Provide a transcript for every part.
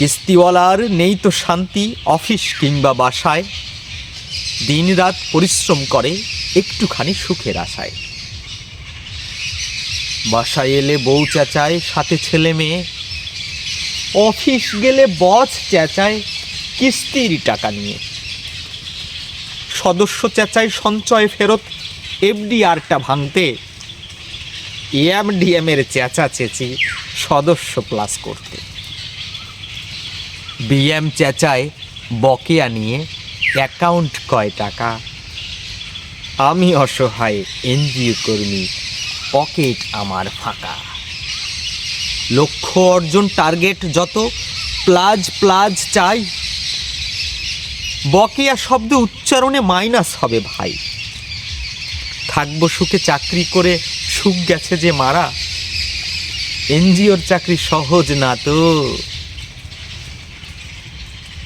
কিস্তিওয়ালার নেই তো শান্তি, অফিস কিংবা বাসায়। দিনরাত পরিশ্রম করে, একটুখানি সুখের আশায়। বাসায় এলে বউ চেঁচায়, সাথে ছেলে মেয়ে। অফিস গেলে বস চেঁচায়, কিস্তির টাকা নিয়ে। সদস্য চেঁচায়, সঞ্চয় ফেরত, এফডিআরটা ভাঙতে। এমডিএম এর চেঁচা চেঁচি সদস্য প্লাস করতে। বিএম চেঁচায় বকেয়া নিয়ে অ্যাকাউন্ট কয় টাকা? আমি অসহায় এনজিও কর্মী পকেট আমার ফাঁকা। লক্ষ্য অর্জন টার্গেট যত প্লাজ প্লাজ চাই। বকেয়া শব্দ উচ্চারণে মাইনাস হবে ভাই। থাকব সুখে চাকরি করে, সুখ গেছে যে মারা। এনজিওর চাকরি সহজ না তো।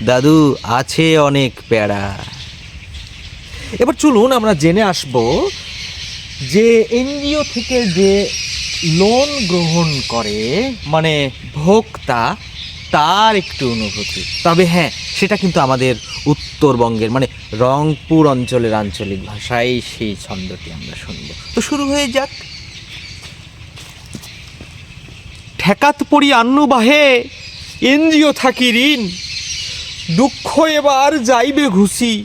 দাদু, আছে অনেক প্যারা। এবার চলুন আমরা জেনে আসব যে এনজিও থেকে যে লোন গ্রহণ করে মানে ভোক্তা, তার একটু অনুভূতি। তবে হ্যাঁ সেটা কিন্তু আমাদের উত্তরবঙ্গের মানে রংপুর অঞ্চলের আঞ্চলিক ভাষায় সেই ছন্দটি আমরা শুনব। তো শুরু হয়ে যাক। ঠেকাত পড়ি আন্ন বাহে, এনজিও থাকি ঋণ। দুঃখ এবার যাইবে ঘুষি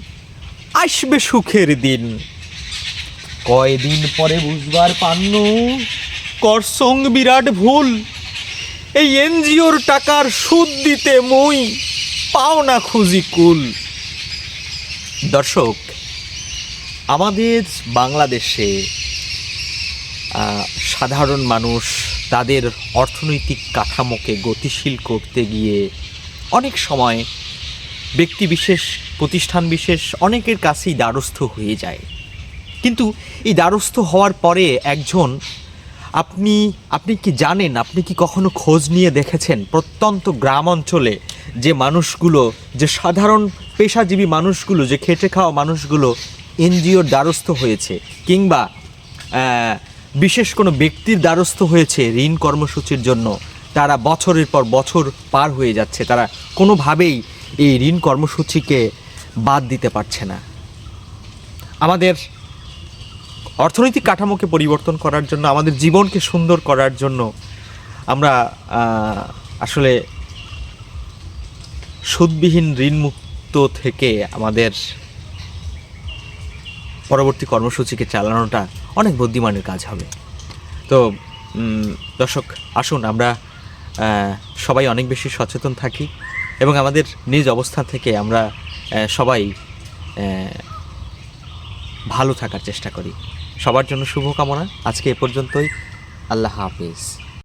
আসবে সুখের দিন। কয়দিন পরে বুঝবার পান্ন? করসং বিরাট ভুল এই এনজিওর টাকার সুদ দিতে মই পাও না খুঁজি কুল। দর্শক আমাদের বাংলাদেশে সাধারণ মানুষ তাদের অর্থনৈতিক কাঠামোকে গতিশীল করতে গিয়ে অনেক সময় ব্যক্তি বিশেষ, প্রতিষ্ঠান বিশেষ, অনেকের কাছেই দ্বারস্থ হয়ে যায়। কিন্তু এই দ্বারস্থ হওয়ার পরে একজন, আপনি আপনি কি জানেন, আপনি কি কখনো খোঁজ নিয়ে দেখেছেন প্রত্যন্ত গ্রাম অঞ্চলে যে মানুষগুলো, যে সাধারণ পেশাজীবী মানুষগুলো, যে খেটে খাওয়া মানুষগুলো এনজিওর দ্বারস্থ হয়েছে কিংবা বিশেষ কোনো ব্যক্তির দ্বারস্থ হয়েছে ঋণ কর্মসূচির জন্য, তারা বছরের পর বছর পার হয়ে যাচ্ছে, তারা কোনোভাবেই এই ঋণ কর্মসূচিকে বাদ দিতে পারছে না। আমাদের অর্থনৈতিক কাঠামোকে পরিবর্তন করার জন্য, আমাদের জীবনকে সুন্দর করার জন্য আমরা আসলে সুদবিহীন ঋণমুক্ত থেকে আমাদের পরবর্তী কর্মসূচিকে চালানোটা অনেক বুদ্ধিমানের কাজ হবে। তো দর্শক, আসুন আমরা সবাই অনেক বেশি সচেতন থাকি। এবং আমাদের নিজ অবস্থান থেকে আমরা সবাই ভালো থাকার চেষ্টা করি। সবার জন্য শুভকামনা। আজকে এ পর্যন্তই। আল্লাহ হাফিজ।